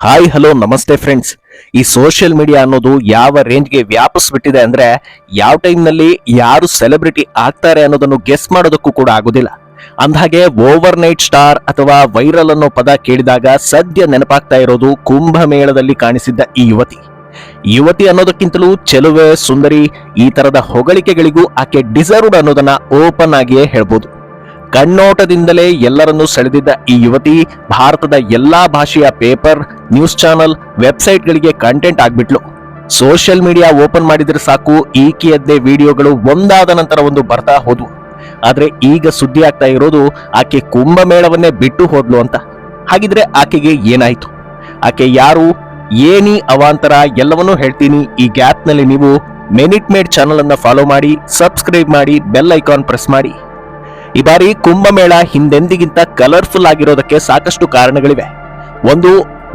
Hi hello ನಮಸ್ತೆ friends ಈ social media ಅನ್ನೋದು ಯಾವ ರೇಂಜ್ಗೆ ವ್ಯಾಪಿಸ್ಬಿಟ್ಟಿದೆ ಅಂದ್ರೆ ಯಾವ ಟೈಮ್ನಲ್ಲಿ ಯಾರು ಸೆಲೆಬ್ರಿಟಿ ಆಗ್ತಾರೆ ಅನ್ನೋದನ್ನು ಗೆಸ್ ಮಾಡೋದಕ್ಕೂ ಕೂಡ ಆಗೋದಿಲ್ಲ. ಅಂದಹಾಗೆ ಓವರ್ ನೈಟ್ ಸ್ಟಾರ್ ಅಥವಾ ವೈರಲ್ ಅನ್ನೋ ಪದ ಕೇಳಿದಾಗ ಸದ್ಯ ನೆನಪಾಗ್ತಾ ಇರೋದು ಕುಂಭಮೇಳದಲ್ಲಿ ಕಾಣಿಸಿದ್ದ ಈ ಯುವತಿ. ಯುವತಿ ಅನ್ನೋದಕ್ಕಿಂತಲೂ ಚೆಲುವೆ, ಸುಂದರಿ ಈ ತರದ ಹೊಗಳಿಕೆಗಳಿಗೂ ಆಕೆ ಡಿಸರ್ವ್ಡ್ ಅನ್ನೋದನ್ನ ಓಪನ್ ಆಗಿಯೇ ಹೇಳ್ಬೋದು. ಕಣ್ಣೋಟದಿಂದಲೇ ಎಲ್ಲರನ್ನೂ ಸೆಳೆದಿದ್ದ ಈ ಯುವತಿ ಭಾರತದ ಎಲ್ಲಾ ಭಾಷೆಯ ಪೇಪರ್, ನ್ಯೂಸ್ ಚಾನೆಲ್, ವೆಬ್ಸೈಟ್ಗಳಿಗೆ ಕಂಟೆಂಟ್ ಆಗ್ಬಿಟ್ಲು. ಸೋಷಿಯಲ್ ಮೀಡಿಯಾ ಓಪನ್ ಮಾಡಿದ್ರೆ ಸಾಕು, ಈಕೆಯದ್ದೇ ವಿಡಿಯೋಗಳು ಒಂದಾದ ನಂತರ ಒಂದು ಬರ್ತಾ ಹೋದ್ವು. ಆದ್ರೆ ಈಗ ಸುದ್ದಿ ಆಗ್ತಾ ಇರೋದು ಆಕೆ ಕುಂಭಮೇಳವನ್ನೇ ಬಿಟ್ಟು ಹೋದ್ಲು ಅಂತ. ಹಾಗಿದ್ರೆ ಆಕೆಗೆ ಏನಾಯ್ತು? ಆಕೆ ಯಾರು? ಏನಿ ಅವಾಂತರ? ಎಲ್ಲವನ್ನೂ ಹೇಳ್ತೀನಿ. ಈ ಗ್ಯಾಪ್ನಲ್ಲಿ ನೀವು ಮೆನಿಟ್ ಮೇಡ್ ಚಾನಲ್ ಅನ್ನ ಫಾಲೋ ಮಾಡಿ, ಸಬ್ಸ್ಕ್ರೈಬ್ ಮಾಡಿ, ಬೆಲ್ ಐಕಾನ್ ಪ್ರೆಸ್ ಮಾಡಿ. ಈ ಬಾರಿ ಕುಂಭಮೇಳ ಹಿಂದೆಂದಿಗಿಂತ ಕಲರ್ಫುಲ್ ಆಗಿರೋದಕ್ಕೆ ಸಾಕಷ್ಟು ಕಾರಣಗಳಿವೆ. ಒಂದು,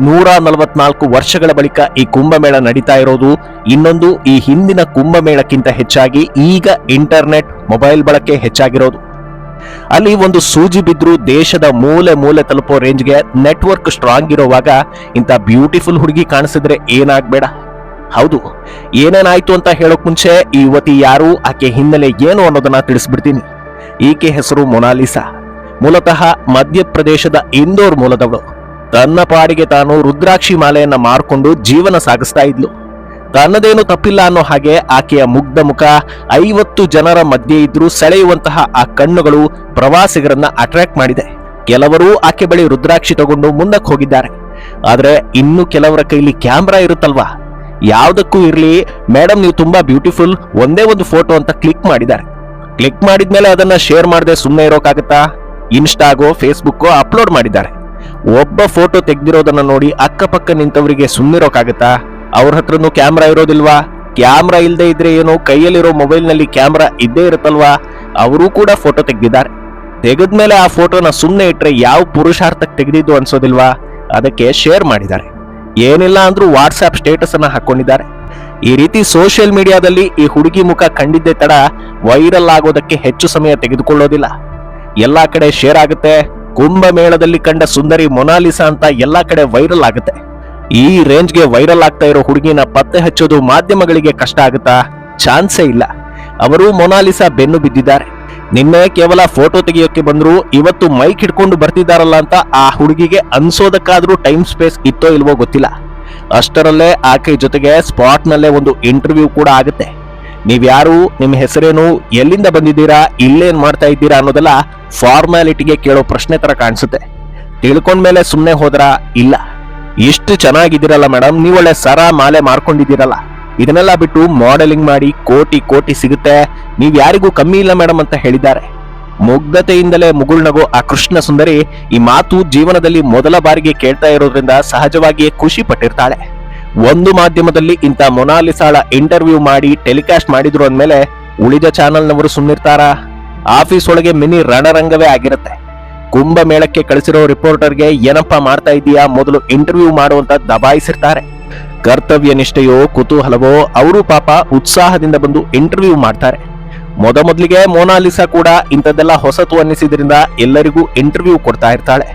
ನೂರ ನಲವತ್ನಾಲ್ಕು ವರ್ಷಗಳ ಬಳಿಕ ಈ ಕುಂಭಮೇಳ ನಡೀತಾ ಇರೋದು, ಇನ್ನೊಂದು ಈ ಹಿಂದಿನ ಕುಂಭಮೇಳಕ್ಕಿಂತ ಹೆಚ್ಚಾಗಿ ಈಗ ಇಂಟರ್ನೆಟ್ ಮೊಬೈಲ್ ಬಳಕೆ ಹೆಚ್ಚಾಗಿರೋದು. ಅಲ್ಲಿ ಒಂದು ಸೂಜಿ ಬಿದ್ರು ದೇಶದ ಮೂಲೆ ಮೂಲೆ ತಲುಪೋ ರೇಂಜ್ಗೆ ನೆಟ್ವರ್ಕ್ ಸ್ಟ್ರಾಂಗ್ ಇರೋವಾಗ ಇಂಥ ಬ್ಯೂಟಿಫುಲ್ ಹುಡುಗಿ ಕಾಣಿಸಿದ್ರೆ ಏನಾಗ್ಬೇಡ. ಹೌದು, ಏನೇನಾಯ್ತು ಅಂತ ಹೇಳೋಕ್ ಮುಂಚೆ ಈ ಯುವತಿ ಯಾರು, ಆಕೆ ಹಿನ್ನೆಲೆ ಏನು ಅನ್ನೋದನ್ನ ತಿಳಿಸ್ಬಿಡ್ತೀನಿ. ಈಕೆ ಹೆಸರು ಮೊನಾಲಿಸಾ. ಮೂಲತಃ ಮಧ್ಯಪ್ರದೇಶದ ಇಂದೋರ್ ಮೂಲದವಳು. ತನ್ನ ಪಾಡಿಗೆ ತಾನು ರುದ್ರಾಕ್ಷಿ ಮಾಲೆಯನ್ನ ಮಾರ್ಕೊಂಡು ಜೀವನ ಸಾಗಿಸ್ತಾ ಇದ್ಲು. ತನ್ನದೇನು ತಪ್ಪಿಲ್ಲ ಅನ್ನೋ ಹಾಗೆ ಆಕೆಯ ಮುಗ್ಧ ಮುಖ, ಐವತ್ತು ಜನರ ಮಧ್ಯೆ ಇದ್ರೂ ಸೆಳೆಯುವಂತಹ ಆ ಕಣ್ಣುಗಳು ಪ್ರವಾಸಿಗರನ್ನ ಅಟ್ರಾಕ್ಟ್ ಮಾಡಿದೆ. ಕೆಲವರು ಆಕೆ ಬಳಿ ರುದ್ರಾಕ್ಷಿ ತಗೊಂಡು ಮುಂದಕ್ಕೆ ಹೋಗಿದ್ದಾರೆ. ಆದ್ರೆ ಇನ್ನು ಕೆಲವರ ಕೈಲಿ ಕ್ಯಾಮ್ರಾ ಇರುತ್ತಲ್ವಾ? ಯಾವುದಕ್ಕೂ ಇರ್ಲಿ. ಮೇಡಮ್ ನೀವು ತುಂಬಾ ಬ್ಯೂಟಿಫುಲ್ ಒಂದೇ ಒಂದು ಫೋಟೋ ಅಂತ ಕ್ಲಿಕ್ ಮಾಡಿದ್ದಾರೆ. ಕ್ಲಿಕ್ ಮಾಡಿದ್ಮೇಲೆ ಅದನ್ನ ಶೇರ್ ಮಾಡದೆ ಸುಮ್ಮನೆ ಇರೋಕ್ಕಾಗತ್ತಾ ಇನ್ಸ್ಟಾಗೋ ಫೇಸ್ಬುಕ್ಕೋ ಅಪ್ಲೋಡ್ ಮಾಡಿದ್ದಾರೆ. ಒಬ್ಬ ಫೋಟೋ ತೆಗ್ದಿರೋದನ್ನ ನೋಡಿ ಅಕ್ಕಪಕ್ಕ ನಿಂತವರಿಗೆ ಸುಮ್ಮನಿರೋಕ್ಕಾಗತ್ತಾ ಅವ್ರ ಹತ್ರನೂ ಕ್ಯಾಮ್ರಾ ಇರೋದಿಲ್ವಾ? ಕ್ಯಾಮ್ರಾ ಇಲ್ಲದೆ ಇದ್ರೆ ಏನು ಕೈಯಲ್ಲಿರೋ ಮೊಬೈಲ್ನಲ್ಲಿ ಕ್ಯಾಮ್ರಾ ಇದ್ದೇ ಇರುತ್ತಲ್ವಾ? ಅವರೂ ಕೂಡ ಫೋಟೋ ತೆಗ್ದಿದ್ದಾರೆ. ತೆಗೆದ್ಮೇಲೆ ಆ ಫೋಟೋನ ಸುಮ್ಮನೆ ಇಟ್ರೆ ಯಾವ ಪುರುಷಾರ್ಥಕ್ಕೆ ತೆಗೆದಿದ್ದು ಅನ್ಸೋದಿಲ್ವಾ? ಅದಕ್ಕೆ ಶೇರ್ ಮಾಡಿದ್ದಾರೆ. ಏನಿಲ್ಲ ಅಂದ್ರೂ ವಾಟ್ಸ್ಆ್ಯಪ್ ಸ್ಟೇಟಸ್ ಅನ್ನ ಹಾಕೊಂಡಿದ್ದಾರೆ. ಈ ರೀತಿ ಸೋಷಿಯಲ್ ಮೀಡಿಯಾದಲ್ಲಿ ಈ ಹುಡುಗಿ ಮುಖ ಕಂಡಿದ್ದೆ ತಡ ವೈರಲ್ ಆಗೋದಕ್ಕೆ ಹೆಚ್ಚು ಸಮಯ ತೆಗೆದುಕೊಳ್ಳೋದಿಲ್ಲ. ಎಲ್ಲಾ ಕಡೆ ಶೇರ್ ಆಗುತ್ತೆ. ಕುಂಭಮೇಳದಲ್ಲಿ ಕಂಡ ಸುಂದರಿ ಮೊನಾಲಿಸಾ ಅಂತ ಎಲ್ಲಾ ಕಡೆ ವೈರಲ್ ಆಗುತ್ತೆ. ಈ ರೇಂಜ್ಗೆ ವೈರಲ್ ಆಗ್ತಾ ಇರೋ ಹುಡುಗಿನ ಪತ್ತೆ ಹಚ್ಚೋದು ಮಾಧ್ಯಮಗಳಿಗೆ ಕಷ್ಟ ಆಗುತ್ತಾ? ಚಾನ್ಸೇ ಇಲ್ಲ. ಅವರು ಮೊನಾಲಿಸಾ ಬೆನ್ನು ಬಿದ್ದಿದ್ದಾರೆ. ನಿನ್ನೆ ಕೇವಲ ಫೋಟೋ ತೆಗೆಯೋಕೆ ಬಂದ್ರು, ಇವತ್ತು ಮೈಕ್ ಹಿಡ್ಕೊಂಡು ಬರ್ತಿದ್ದಾರಲ್ಲ ಅಂತ ಆ ಹುಡುಗಿಗೆ ಅನ್ಸೋದಕ್ಕಾದ್ರೂ ಟೈಮ್ ಸ್ಪೇಸ್ ಇತ್ತೋ ಇಲ್ವೋ ಗೊತ್ತಿಲ್ಲ. ಅಷ್ಟರಲ್ಲೇ ಆಕೆ ಜೊತೆಗೆ ಸ್ಪಾಟ್ ನಲ್ಲೇ ಒಂದು ಇಂಟರ್ವ್ಯೂ ಕೂಡ ಆಗುತ್ತೆ. ನೀವ್ಯಾರು ನಿಮ್ಮ ಹೆಸರೇನು, ಎಲ್ಲಿಂದ ಬಂದಿದ್ದೀರಾ, ಇಲ್ಲೇನ್ ಮಾಡ್ತಾ ಇದ್ದೀರಾ ಅನ್ನೋದೆಲ್ಲ ಫಾರ್ಮ್ಯಾಲಿಟಿಗೆ ಕೇಳೋ ಪ್ರಶ್ನೆ ತರ ಕಾಣಿಸುತ್ತೆ. ತಿಳ್ಕೊಂಡ್ಮೇಲೆ ಸುಮ್ಮನೆ ಹೋದ್ರಾ? ಇಲ್ಲ. ಇಷ್ಟು ಚೆನ್ನಾಗಿದ್ದೀರಲ್ಲ ಮೇಡಮ್ ನೀವು ಒಳ್ಳೆ ಸರ ಮಾಲೆ ಮಾರ್ಕೊಂಡಿದ್ದೀರಲ್ಲ. ಇದನ್ನೆಲ್ಲ ಬಿಟ್ಟು ಮಾಡೆಲಿಂಗ್ ಮಾಡಿ ಕೋಟಿ ಕೋಟಿ ಸಿಗುತ್ತೆ. ನೀವು ಯಾರಿಗೂ ಕಮ್ಮಿ ಇಲ್ಲ ಮೇಡಮ್ ಅಂತ ಹೇಳಿದ್ದಾರೆ. ಮುಗ್ಧತೆಯಿಂದಲೇ ಮುಗುಳ್ನಗು ಆ ಕೃಷ್ಣ ಸುಂದರಿ ಈ ಮಾತು ಜೀವನದಲ್ಲಿ ಮೊದಲ ಬಾರಿಗೆ ಕೇಳ್ತಾ ಇರೋದ್ರಿಂದ ಸಹಜವಾಗಿಯೇ ಖುಷಿ ಪಟ್ಟಿರ್ತಾಳೆ. ಒಂದು ಮಾಧ್ಯಮದಲ್ಲಿ ಇಂಥ ಮೊನಾಲಿಸಾಳ ಇಂಟರ್ವ್ಯೂ ಮಾಡಿ ಟೆಲಿಕಾಸ್ಟ್ ಮಾಡಿದ್ರು ಅಂದ್ಮೇಲೆ ಉಳಿದ ಚಾನೆಲ್ನವರು ಸುಮ್ಮನಿರ್ತಾರಾ ಆಫೀಸ್ ಒಳಗೆ ಮಿನಿ ರಣರಂಗವೇ ಆಗಿರುತ್ತೆ. ಕುಂಭಮೇಳಕ್ಕೆ ಕಳಿಸಿರೋ ರಿಪೋರ್ಟರ್ಗೆ ಏನಪ್ಪಾ ಮಾಡ್ತಾ ಇದೀಯಾ ಮೊದಲು ಇಂಟರ್ವ್ಯೂ ಮಾಡುವಂತ ದಬಾಯಿಸಿರ್ತಾರೆ. ಕರ್ತವ್ಯ ನಿಷ್ಠೆಯೋ ಕುತೂಹಲವೋ, ಅವರು ಪಾಪ ಉತ್ಸಾಹದಿಂದ ಬಂದು ಇಂಟರ್ವ್ಯೂ ಮಾಡ್ತಾರೆ. ಮೊದಮೊದಲಿಗೆ ಮೋನಾಲಿಸಾ ಕೂಡ ಇಂಥದ್ದೆಲ್ಲ ಹೊಸತು ಅನ್ನಿಸಿದ್ರಿಂದ ಎಲ್ಲರಿಗೂ ಇಂಟರ್ವ್ಯೂ ಕೊಡ್ತಾ ಇರ್ತಾಳೆ.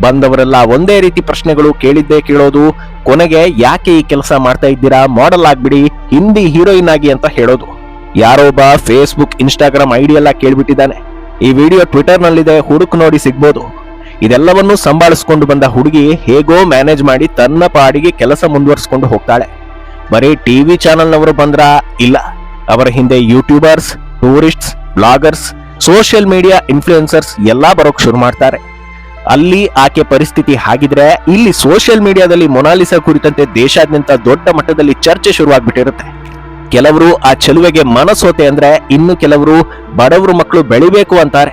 ಬಂದವರೆಲ್ಲ ಒಂದೇ ರೀತಿ ಪ್ರಶ್ನೆಗಳು ಕೇಳಿದ್ದೇ ಕೇಳೋದು, ಕೊನೆಗೆ ಯಾಕೆ ಈ ಕೆಲಸ ಮಾಡ್ತಾ ಇದ್ದೀರಾ ಮಾಡೆಲ್ ಆಗ್ಬಿಡಿ, ಹಿಂದಿ ಹೀರೋಯಿನ್ ಆಗಿ ಅಂತ ಹೇಳೋದು. ಯಾರೊಬ್ಬ ಫೇಸ್ಬುಕ್ ಇನ್ಸ್ಟಾಗ್ರಾಮ್ ಐಡಿ ಎಲ್ಲ ಕೇಳ್ಬಿಟ್ಟಿದ್ದಾನೆ. ಈ ವಿಡಿಯೋ ಟ್ವಿಟರ್ ನಲ್ಲಿದೆ, ಹುಡುಕ್ ನೋಡಿ ಸಿಗ್ಬೋದು. ಇದೆಲ್ಲವನ್ನೂ ಸಂಭಾಳಿಸ್ಕೊಂಡು ಬಂದ ಹುಡುಗಿ ಹೇಗೋ ಮ್ಯಾನೇಜ್ ಮಾಡಿ ತನ್ನ ಪಾಡಿಗೆ ಕೆಲಸ ಮುಂದುವರಿಸ್ಕೊಂಡು ಹೋಗ್ತಾಳೆ. ಬರೀ ಟಿವಿ ಚಾನೆಲ್ನವರು ಬಂದ್ರ, ಇಲ್ಲ. ಅವರ ಹಿಂದೆ YouTubers tourists, bloggers, social media influencers ಎಲ್ಲ ಬರೋಕ್ ಶುರು ಮಾಡ್ತಾರೆ. ಅಲ್ಲಿ ಆಕೆ ಪರಿಸ್ಥಿತಿ ಹಾಗಿದ್ರೆ ಇಲ್ಲಿ ಸೋಷಿಯಲ್ ಮೀಡಿಯಾದಲ್ಲಿ ಮೊನಾಲಿಸಾ ಕುರಿತಂತೆ ದೇಶಾದ್ಯಂತ ದೊಡ್ಡ ಮಟ್ಟದಲ್ಲಿ ಚರ್ಚೆ ಶುರುವಾಗ್ಬಿಟ್ಟಿರುತ್ತೆ. ಕೆಲವರು ಆ ಚೆಲುವೆಗೆ ಮನಸೋತೆ ಅಂದ್ರೆ ಇನ್ನು ಕೆಲವರು ಬಡವರು ಮಕ್ಕಳು ಬೆಳಿಬೇಕು ಅಂತಾರೆ.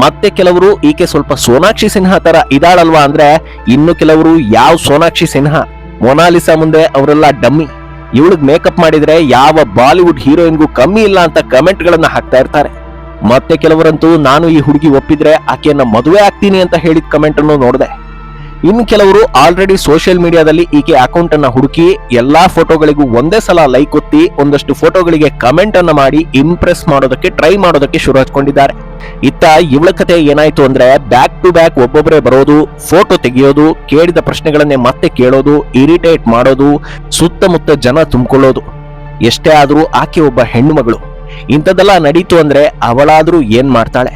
ಮತ್ತೆ ಕೆಲವರು ಈಕೆ ಸ್ವಲ್ಪ ಸೋನಾಕ್ಷಿ ಸಿನ್ಹಾ ತರ ಇದಾಳಲ್ವಾ ಅಂದ್ರೆ ಇನ್ನು ಕೆಲವರು ಯಾವ ಸೋನಾಕ್ಷಿ ಸಿನ್ಹಾ? ಮೊನಾಲಿಸಾ ಮುಂದೆ ಅವರೆಲ್ಲ ಡಮ್ಮಿ. ಇವಳಿಗೆ ಮೇಕಪ್ ಮಾಡಿದ್ರೆ ಯಾವ ಬಾಲಿವುಡ್ ಹೀರೋಯಿನ್ಗೂ ಕಮ್ಮಿ ಇಲ್ಲ ಅಂತ ಕಮೆಂಟ್ ಗಳನ್ನ ಹಾಕ್ತಾ ಇರ್ತಾರೆ. ಮತ್ತೆ ಕೆಲವರಂತೂ ನಾನು ಈ ಹುಡುಗಿ ಒಪ್ಪಿದ್ರೆ ಆಕೆಯನ್ನ ಮದುವೆ ಆಗ್ತೀನಿ ಅಂತ ಹೇಳಿದ ಕಮೆಂಟ್ ಅನ್ನು ನೋಡಿದೆ. ಇನ್ನು ಕೆಲವರು ಆಲ್ರೆಡಿ ಸೋಷಿಯಲ್ ಮೀಡಿಯಾದಲ್ಲಿ ಈಕೆ ಅಕೌಂಟ್ ಅನ್ನ ಹುಡುಕಿ ಎಲ್ಲಾ ಫೋಟೋಗಳಿಗೂ ಒಂದೇ ಸಲ ಲೈಕ್ ಒತ್ತಿ ಒಂದಷ್ಟು ಫೋಟೋಗಳಿಗೆ ಕಮೆಂಟ್ ಅನ್ನ ಮಾಡಿ ಇಂಪ್ರೆಸ್ ಮಾಡೋದಕ್ಕೆ ಟ್ರೈ ಮಾಡೋದಕ್ಕೆ ಶುರು ಹಚ್ಕೊಂಡಿದ್ದಾರೆ. ಇತ್ತ ಇವಳ ಕತೆ ಏನಾಯ್ತು ಅಂದ್ರೆ ಬ್ಯಾಕ್ ಟು ಬ್ಯಾಕ್ ಒಬ್ಬೊಬ್ಬರೇ ಬರೋದು ಫೋಟೋ ತೆಗೆಯೋದು, ಕೇಳಿದ ಪ್ರಶ್ನೆಗಳನ್ನೇ ಮತ್ತೆ ಕೇಳೋದು ಇರಿಟೇಟ್ ಮಾಡೋದು, ಸುತ್ತಮುತ್ತ ಜನ ತುಂಬಿಕೊಳ್ಳೋದು. ಎಷ್ಟೇ ಆದರೂ ಆಕೆ ಒಬ್ಬ ಹೆಣ್ಣು ಮಗಳು ಇಂಥದ್ದೆಲ್ಲ ನಡೀತು ಅಂದ್ರೆ ಅವಳಾದ್ರೂ ಏನ್ ಮಾಡ್ತಾಳೆ?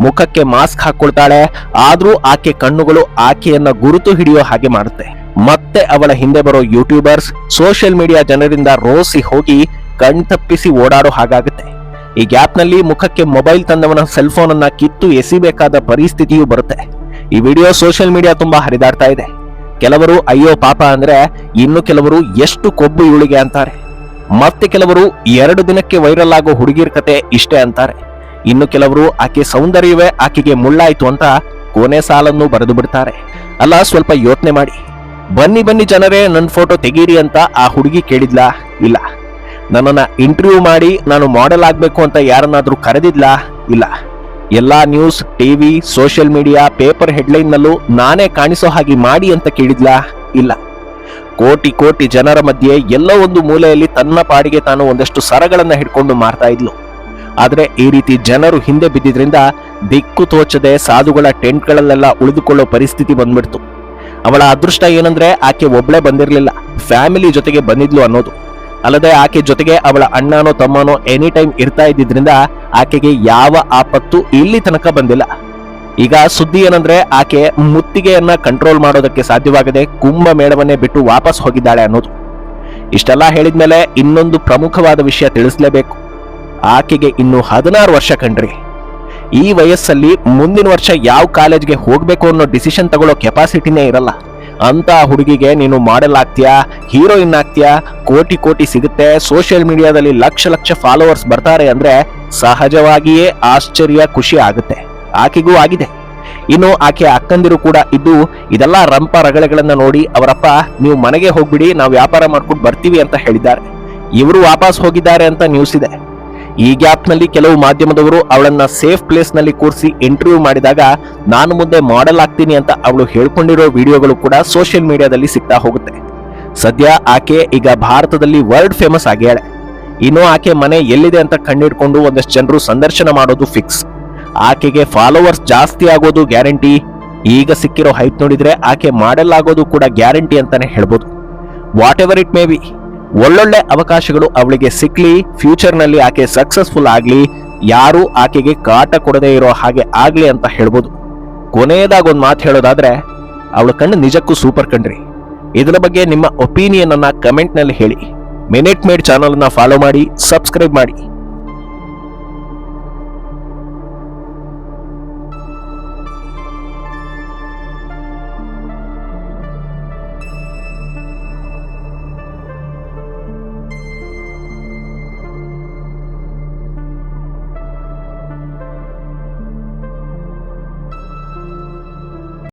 ಮುಖಕ್ಕೆ ಮಾಸ್ಕ್ ಹಾಕೊಳ್ತಾಳೆ. ಆದ್ರೂ ಆಕೆ ಕಣ್ಣುಗಳು ಆಕೆಯನ್ನ ಗುರುತು ಹಿಡಿಯೋ ಹಾಗೆ ಮಾಡುತ್ತೆ. ಮತ್ತೆ ಅವಳ ಹಿಂದೆ ಬರೋ ಯೂಟ್ಯೂಬರ್ಸ್ ಸೋಷಿಯಲ್ ಮೀಡಿಯಾ ಜನರಿಂದ ರೋಸಿ ಹೋಗಿ ಕಣ್ತಪ್ಪಿಸಿ ಓಡಾಡೋ ಹಾಗಾಗುತ್ತೆ. ಈ ಗ್ಯಾಪ್ನಲ್ಲಿ ಮುಖಕ್ಕೆ ಮೊಬೈಲ್ ತಂದವನ ಸೆಲ್ ಫೋನ್ ಅನ್ನ ಕಿತ್ತು ಎಸಿಬೇಕಾದ ಪರಿಸ್ಥಿತಿಯೂ ಬರುತ್ತೆ. ಈ ವಿಡಿಯೋ ಸೋಷಿಯಲ್ ಮೀಡಿಯಾ ತುಂಬಾ ಹರಿದಾಡ್ತಾ ಇದೆ. ಕೆಲವರು, ಅಯ್ಯೋ ಪಾಪ ಅಂದ್ರೆ ಇನ್ನು ಕೆಲವರು, ಎಷ್ಟು ಕೊಬ್ಬು ಇವಳಿಗೆ ಅಂತಾರೆ. ಮತ್ತೆ ಕೆಲವರು, ಎರಡು ದಿನಕ್ಕೆ ವೈರಲ್ ಆಗೋ ಹುಡುಗಿರ್ ಕತೆ ಇಷ್ಟೇ ಅಂತಾರೆ. ಇನ್ನು ಕೆಲವರು ಆಕೆ ಸೌಂದರ್ಯವೇ ಆಕೆಗೆ ಮುಳ್ಳಾಯ್ತು ಅಂತ ಕೊನೆ ಸಾಲನ್ನು ಬರೆದು ಬಿಡ್ತಾರೆ. ಅಲ್ಲ, ಸ್ವಲ್ಪ ಯೋಚನೆ ಮಾಡಿ. ಬನ್ನಿ ಬನ್ನಿ ಜನರೇ ನನ್ನ ಫೋಟೋ ತೆಗೀರಿ ಅಂತ ಆ ಹುಡುಗಿ ಕೇಳಿದ್ಲಾ? ಇಲ್ಲ. ನನ್ನನ್ನು ಇಂಟರ್ವ್ಯೂ ಮಾಡಿ ನಾನು ಮಾಡೆಲ್ ಆಗಬೇಕು ಅಂತ ಯಾರನ್ನಾದರೂ ಕರೆದಿದ್ಲಾ? ಇಲ್ಲ. ಎಲ್ಲ news TV social media paper ಹೆಡ್ಲೈನ್ನಲ್ಲೂ ನಾನೇ ಕಾಣಿಸೋ ಹಾಗೆ ಮಾಡಿ ಅಂತ ಕೇಳಿದ್ಲಾ? ಇಲ್ಲ. ಕೋಟಿ ಕೋಟಿ ಜನರ ಮಧ್ಯೆ ಎಲ್ಲೋ ಒಂದು ಮೂಲೆಯಲ್ಲಿ ತನ್ನ ಪಾಡಿಗೆ ತಾನು ಒಂದಷ್ಟು ಸರಗಳನ್ನು ಹಿಡ್ಕೊಂಡು ಮಾರ್ತಾ ಇದ್ಲು. ಆದ್ರೆ ಈ ರೀತಿ ಜನರು ಹಿಂದೆ ಬಿದ್ದಿದ್ರಿಂದ ದಿಕ್ಕು ತೋಚದೆ ಸಾಧುಗಳ ಟೆಂಟ್ಗಳಲ್ಲೆಲ್ಲ ಉಳಿದುಕೊಳ್ಳೋ ಪರಿಸ್ಥಿತಿ ಬಂದ್ಬಿಡ್ತು. ಅವಳ ಅದೃಷ್ಟ ಏನಂದ್ರೆ ಆಕೆ ಒಬ್ಳೆ ಬಂದಿರಲಿಲ್ಲ. ಫ್ಯಾಮಿಲಿ ಜೊತೆಗೆ ಬಂದಿದ್ಲು ಅನ್ನೋದು. ಅಲ್ಲದೆ ಆಕೆ ಜೊತೆಗೆ ಅವಳ ಅಣ್ಣನೋ ತಮ್ಮನೋ ಎನಿ ಟೈಮ್ ಇರ್ತಾ ಇದ್ದಿದ್ರಿಂದ ಆಕೆಗೆ ಯಾವ ಆಪತ್ತು ಇಲ್ಲಿ ತನಕ ಬಂದಿಲ್ಲ. ಈಗ ಸುದ್ದಿ ಏನಂದ್ರೆ ಆಕೆ ಮುತ್ತಿಗೆಯನ್ನ ಕಂಟ್ರೋಲ್ ಮಾಡೋದಕ್ಕೆ ಸಾಧ್ಯವಾಗದೆ ಕುಂಭ ಮೇಳವನ್ನೇ ಬಿಟ್ಟು ವಾಪಸ್ ಹೋಗಿದ್ದಾಳೆ ಅನ್ನೋದು. ಇಷ್ಟೆಲ್ಲ ಹೇಳಿದ್ಮೇಲೆ ಇನ್ನೊಂದು ಪ್ರಮುಖವಾದ ವಿಷಯ ತಿಳಿಸ್ಲೇಬೇಕು. ಆಕೆಗೆ ಇನ್ನು ಹದಿನಾರು ವರ್ಷ ಕಣ್ರಿ. ಈ ವಯಸ್ಸಲ್ಲಿ ಮುಂದಿನ ವರ್ಷ ಯಾವ ಕಾಲೇಜ್ಗೆ ಹೋಗ್ಬೇಕು ಅನ್ನೋ ಡಿಸಿಷನ್ ತಗೊಳ್ಳೋ ಕೆಪಾಸಿಟಿನೇ ಇರಲ್ಲ. ಅಂತ ಹುಡುಗಿಗೆ ನೀನು ಮಾಡೆಲ್ ಆಗ್ತೀಯಾ? ಹೀರೋಯಿನ್ ಆಗ್ತೀಯಾ? ಕೋಟಿ ಕೋಟಿ ಸಿಗುತ್ತೆ. ಸೋಷಿಯಲ್ ಮೀಡಿಯಾದಲ್ಲಿ ಲಕ್ಷ ಲಕ್ಷ ಫಾಲೋವರ್ಸ್ ಬರ್ತಾರೆ ಅಂದ್ರೆ ಸಹಜವಾಗಿಯೇ ಆಶ್ಚರ್ಯ, ಖುಷಿ ಆಗುತ್ತೆ. ಆಕೆಗೂ ಆಗಿದೆ. ಇನ್ನು ಆಕೆ ಅಕ್ಕಂದಿರು ಕೂಡ ಇದ್ದು ಇದೆಲ್ಲ ರಂಪ ರಗಳೆಗಳನ್ನ ನೋಡಿ ಅವರಪ್ಪ, ನೀವು ಮನೆಗೆ ಹೋಗ್ಬಿಡಿ, ನಾವು ವ್ಯಾಪಾರ ಮಾಡ್ಕೊಂಡು ಬರ್ತೀವಿ ಅಂತ ಹೇಳಿದ್ದಾರೆ. ಇವರು ವಾಪಸ್ ಹೋಗಿದ್ದಾರೆ ಅಂತ ನ್ಯೂಸ್ ಇದೆ. ಈ ಗ್ಯಾಪ್ನಲ್ಲಿ ಕೆಲವು ಮಾಧ್ಯಮದವರು ಅವಳನ್ನ ಸೇಫ್ ಪ್ಲೇಸ್ನಲ್ಲಿ ಕೂರಿಸಿ ಇಂಟರ್ವ್ಯೂ ಮಾಡಿದಾಗ ನಾನು ಮುಂದೆ ಮಾಡೆಲ್ ಆಗ್ತೀನಿ ಅಂತ ಅವಳು ಹೇಳ್ಕೊಂಡಿರೋ ವಿಡಿಯೋಗಳು ಕೂಡ ಸೋಷಿಯಲ್ ಮೀಡಿಯಾದಲ್ಲಿ ಸಿಗ್ತಾ ಹೋಗುತ್ತೆ. ಸದ್ಯ ಆಕೆ ಈಗ ಭಾರತದಲ್ಲಿ ವರ್ಲ್ಡ್ ಫೇಮಸ್ ಆಗ್ಯಾಳೆ ಇನ್ನು ಆಕೆ ಮನೆ ಎಲ್ಲಿದೆ ಅಂತ ಕಂಡಿಡ್ಕೊಂಡು ಒಂದಷ್ಟು ಜನರು ಸಂದರ್ಶನ ಮಾಡೋದು ಫಿಕ್ಸ್. ಆಕೆಗೆ ಫಾಲೋವರ್ಸ್ ಜಾಸ್ತಿ ಆಗೋದು ಗ್ಯಾರಂಟಿ. ಈಗ ಸಿಕ್ಕಿರೋ ಹೈಪ್ ನೋಡಿದ್ರೆ ಆಕೆ ಮಾಡೆಲ್ ಆಗೋದು ಕೂಡ ಗ್ಯಾರಂಟಿ ಅಂತಾನೆ ಹೇಳ್ಬೋದು. Whatever it may be. ಒಳ್ಳೊಳ್ಳೆ ಅವಕಾಶಗಳು ಅವಳಿಗೆ ಸಿಕ್ಲಿ ಫ್ಯೂಚರ್ನಲ್ಲಿ ಆಕೆ ಸಕ್ಸಸ್ಫುಲ್ ಆಗ್ಲಿ, ಯಾರು ಆಕೆಗೆ ಕಾಟ ಕೊಡದೇ ಇರೋ ಹಾಗೆ ಆಗ್ಲಿ ಅಂತ ಹೇಳ್ಬೋದು. ಕೊನೆಯದಾಗ ಒಂದು ಮಾತು ಹೇಳೋದಾದ್ರೆ, ಅವಳ ಕಣ್ಣು ನಿಜಕ್ಕೂ ಸೂಪರ್ ಕಣ್ರಿ. ಇದರ ಬಗ್ಗೆ ನಿಮ್ಮ ಒಪಿನಿಯನ್ ಅನ್ನ ಕಮೆಂಟ್ನಲ್ಲಿ ಹೇಳಿ. ಮಿನಿಟ್ ಮೇಡ್ ಚಾನಲ್ ಅನ್ನ ಫಾಲೋ ಮಾಡಿ ಸಬ್ಸ್ಕ್ರೈಬ್ ಮಾಡಿ.